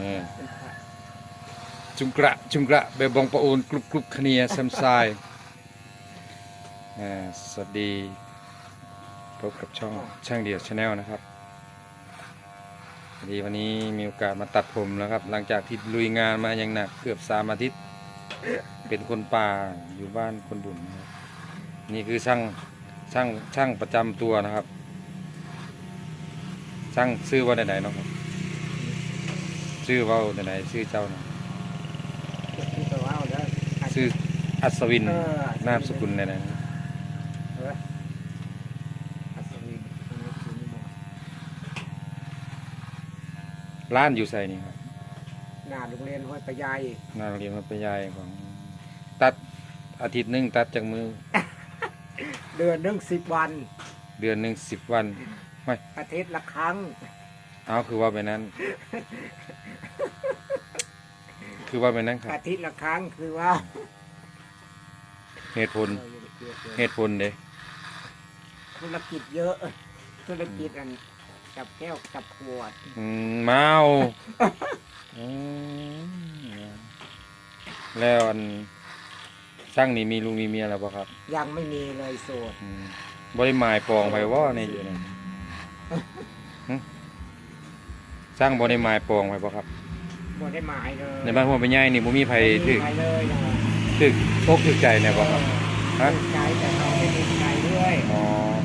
นี่จุงกระจุงกระเบบองปะโอนกรุบกรุบคเนียแซมไซสวัสดี พบกับช่องช่างเดียวชาแนลนะครับพอดีวันนี้มีโอกาสมาตัดผมแล้วครับ หลังจากที่ลุยงานมาอย่างหนักเกือบสามอาทิตย์ เป็นคนป่าอยู่บ้านคนบุญนะครับนี่คือช่างช่างช่างประจำตัวนะครับ ช่างชื่อว่าไหนๆเนาะครับ ชื่อว่าไหนๆชื่อเจ้านะที่ตัวเอาแล้วชื่ออัศวินเออนามสกุลไหนๆนะเอออัศวินอันนี้คือนี่หมอร้านอยู่ใส่นี่ครับหน้าโรงเรียนห้วยปะยายหนาโรงเรียนมัธยายของ ตัดอาทิตย์หนึ่งตัดจากมือเดือนหนึ่งสิบวัน เดือนหนึ่งสิบวัน อาทิตย์ละครั้ง เอาคือว่าไปนั้น คือว่าไปนั้นครับอาทิตย์ละครั้งคือว่าเหตุผลเหตุผลเด้ธุรกิจเยอะ ธุรกิจอันจับแก้วจับขวดอืมเมาอืมแล้วอันช่างนี่มีลูกมีเมียแล้วปะครับ ยังไม่มีเลยโสดอืมบริหมายปองไปว่าในอยู่นี่หึ สร้างบริหมายปองไปปะครับ บ่ได้หมายเลยในบ้านหัวไปใหญ่นี่บ่มีไผถึกไม่มีใครเลยนะถึกตกถึกใจแน่บ่ครับ ฮะ ถูกใจแต่เราไม่ถูกใจด้วยอ๋อ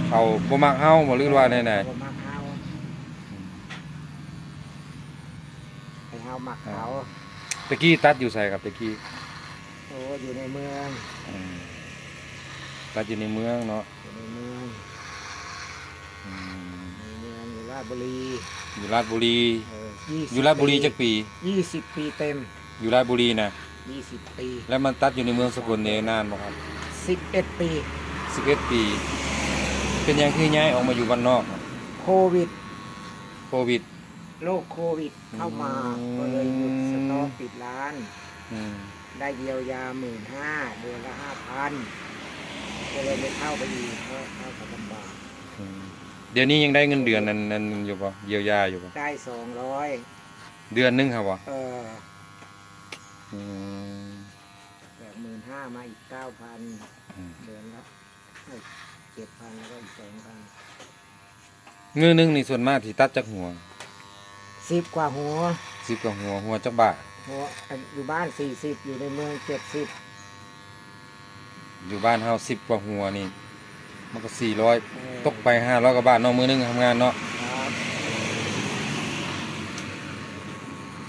เขาบ่มักเฮาบ่หรือว่าแน่บ่มักเฮาให้เฮามักเขาๆตะกี้ตัดอยู่ใส่ครับตะกี้โอ้อยู่ในเมืองอืมตัดอยู่ในเมืองเนาะอยู่ในเมือง ราชบุรีอยู่ราชบุรี เออยี่สิบอยู่ราชบุรีจักปี ยี่สิบปีเต็มอยู่ราชบุรีนะยี่สิบปีแล้วมันตัดอยู่ในเมืองสกลนี่นานบ่ครับสิบเอ็ดปี11ปี เป็นหยังคือย้ายออกมาอยู่บ้านนอกครับโควิดโควิด โรคโควิดเข้ามาอืม ก็เลยหยุดสต็อกปิดร้าน อืมได้เยียวยาหมื่นห้าเดือนละห้าพันก็เลยไม่เข้าไปอีกเพราะเข้ากับลำบากอืม เดี๋ยวนี้ยังได้เงินเดือนนั้นนั้นอยู่บ่เยียวยาอยู่บ่ได้สองร้อยเดือนหนึงครับบ่เอออืมแบบหมื่นห้ามาอีกเก้าพันอืมเดือนละเจ็ดพันแล้วก็อีกสองพันเงินหนึงนี่ส่วนมากที่ตัดจากหัวสิบกว่าหัวสิบกับหัวหัวจักบาทหัวอยู่บ้านสี่สิบอยู่ในเมืองเจ็ดสิบอยู่บ้านเฮาสิบกว่าหัวนี่ มันก็สี่ร้อยตกไปห้าร้อยกว่าบาทเนาะมือหนึงทำงานเนาะครับ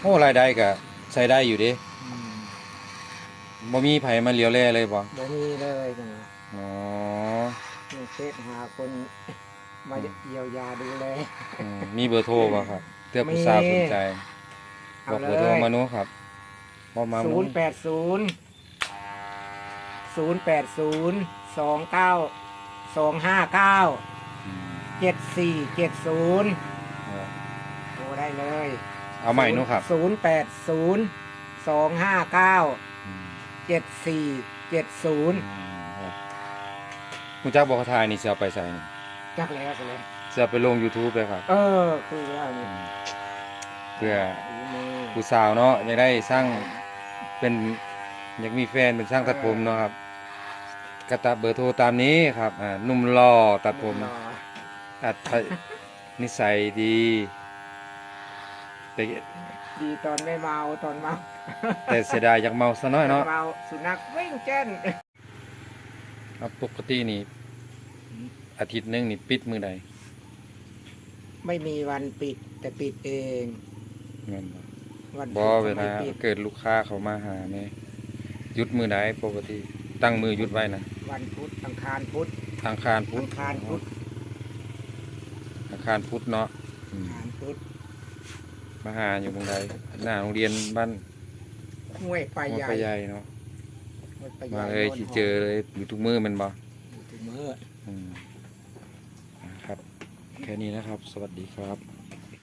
โอ้รายได้ก็ใช้ได้อยู่เดิอืมบ่มีไผมาเลียวแลเลยบ่บ่มีเลยนะอ๋อยังเช็ดหาคนมาเยียวยาดูแลอืมมีเบอร์โทรบ่ครับเตือผู้สาวสนใจบเอาอกเลเบอร์โทรยมาโน้ครับบ่มาศูนย์แปดศูนย์ศูนย์แปดศูนย์สองเก้า สองห้าเก้าอืมเจ็ดสี่เจ็ดศูนย์เอาโทรได้เลยเอาใหม่โน้ครับศูนย์แปดศูนย์สองห้าเก้าอืมเจ็ดสี่เจ็ดศูนย์อืมครับคุณจักบอกเขาทายนี่สิเอาไปใส่นี่จักแล้วสิเลยสิเอาไปลง YouTube เลยครับ เออคือว่านี่เพื่อฝีมือผู้สาวเนาะอยากได้สร้างเป็นอยากมีแฟนเป็นช่างตัดผมเนาะครับ กระตับเบอร์โทรตามนี้ครับอ่าหนุ่มรอตัดผมรออัดนิสัยดีแต่ดีตอนไม่เมาตอนเมาแต่เสียดายอยากเมาซะน้อยเนาะเมาสุนัขวิ่งเจ้นครับปกตินี่อาทิตย์หนึงนี่ปิดมือใดไม่มีวันปิด แต่ปิดเองแม่นบ่วันบ่พุธเวก็ลาไม่ปิดเกิดลูกค้าเขามาหาแม่หยุดมือใดปกติ ตั้งมือหยุดไว้นะ วันพุธอังคารพุธอังคารพุอัธงคารพุธอังคารพุธเนาะอือัมงคารพุธมาหาอยู่ตรงใดหน้าโรงเรียนบ้านห้วยไปหัวใหญ่ไปใหญ่เนาะห้วยไปใหญ่มาเลยโน่นที่เจอเลยอยู่ทุกมือแมันบ่อยู่ทุกมื้ออืมครับ แค่นี้นะครับ สวัสดีครับ